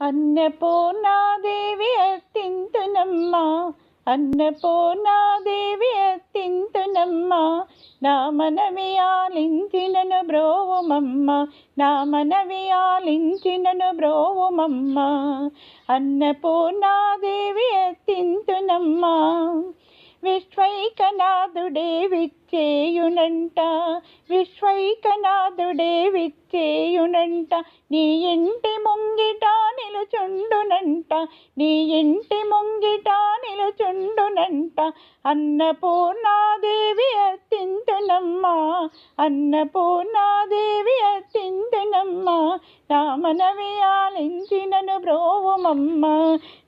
అన్నపూర్ణాదేవి అత్తింతునమ్మ అన్నపూర్ణాదేవి అత్తింతునమ్మ నా మనవి ఆలించినను బ్రోవుమమ్మ నా మనవి ఆలించినను బ్రోవుమమ్మ అన్నపూర్ణాదేవి అత్తింతునమ్మ విశ్వైకనాథుడే విచ్చేయునంట. ఏకనాథుడే విచ్చేయునంట నీ ఇంటి ముంగిట నిలుచుండునంట నీ ఇంటి ముంగిట నిలుచుండునంట. అన్నపూర్ణాదేవి అత్తింతునమ్మ అన్నపూర్ణాదేవి అత్తింతునమ్మ నా మనవి ఆలించినను బ్రోవుమమ్మ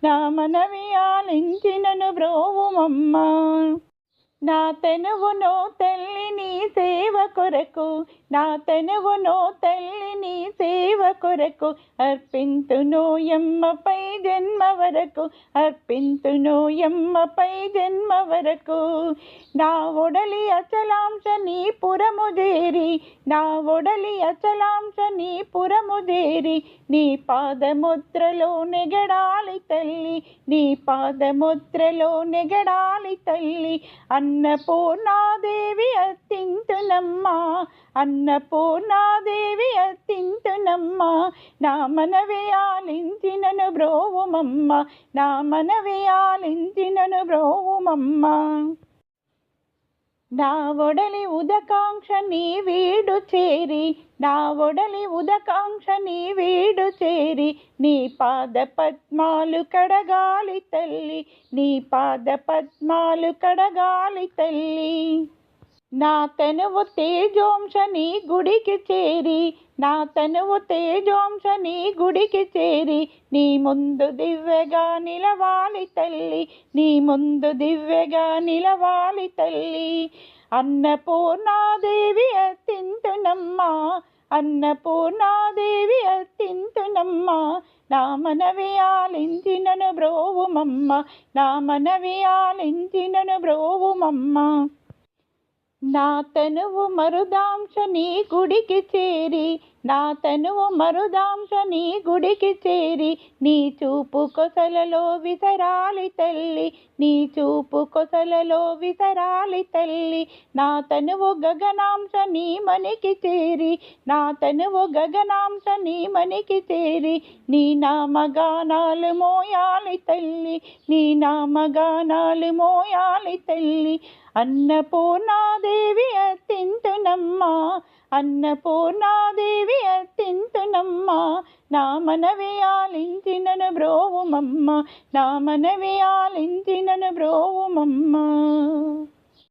నా మనవి ఆలించినను బ్రోవుమమ్మ. నా తెనువును తల్లి నీ సేవ కొరకు నా తెనువును తల్లి నీ సేవ కొరకు అర్పింతును ఎమ్మపై జన్మ వరకు అర్పింతును ఎమ్మపై జన్మ వరకు నా ఒడలి అచలాంశ నీ పురముదేరి నా ఒడలి అచలాంశ నీ పురముదేరి నీ పాదముద్రలో నెగడాలి తల్లి నీ పాదముద్రలో నెగడాలి తల్లి అన్నపూర్ణాదేవి అత్తింతునమ్మా అన్నపూర్ణాదేవి అత్తి నా మనవియాలించినను బ్రోవుమమ్మ. నా మనవియాలించినను బ్రోవుమమ్మ. నా ఒడలి ఉదకాంక్ష నీ వీడు చేరి. నా ఒడలి ఉదకాంక్ష నీ వీడు చేరి. నీ పాద పద్మాలు కడగాలి తల్లి. నీ పాద పద్మాలు కడగాలి తల్లి. నా తెనువు తేజోంశ నీ గుడికి చేరి. నా తనువు తేజోంశ నీ గుడికి చేరి నీ ముందు దివ్యగా నిలవాలి తల్లి నీ ముందు దివ్యగా నిలవాలి తల్లి. అన్నపూర్ణాదేవి అత్తింతునమ్మా అన్నపూర్ణాదేవి అత్తింతునమ్మా. నా మనవి ఆలించినను బ్రోవుమమ్మ నా మనవి ఆలించినను బ్రోవుమమ్మ. నా తనువు మరుదాంశ నీ గుడికి చేరి నా తనువు మరుదాంశ నీ గుడికి చేరి నీ చూపు కొసలలో విసరాలి తల్లి నీ చూపు కొసలలో విసరాలి తల్లి. నా తనువు గగనాంశ నీ మనికి చేరి నా తనువు గగనాంశ నీ మనికి చేరి నీ నామగానాలు మోయాలి తల్లి నీ నామగానాలు మోయాలి తల్లి. అన్నపూర్ణాదేవి అత్తింతునమ్మా అన్నపూర్ణాదేవి అత్తింతునమ్మా. నా మనవి ఆలించినను బ్రోవుమమ్మ. నా మనవి ఆలించినను బ్రోవుమమ్మ.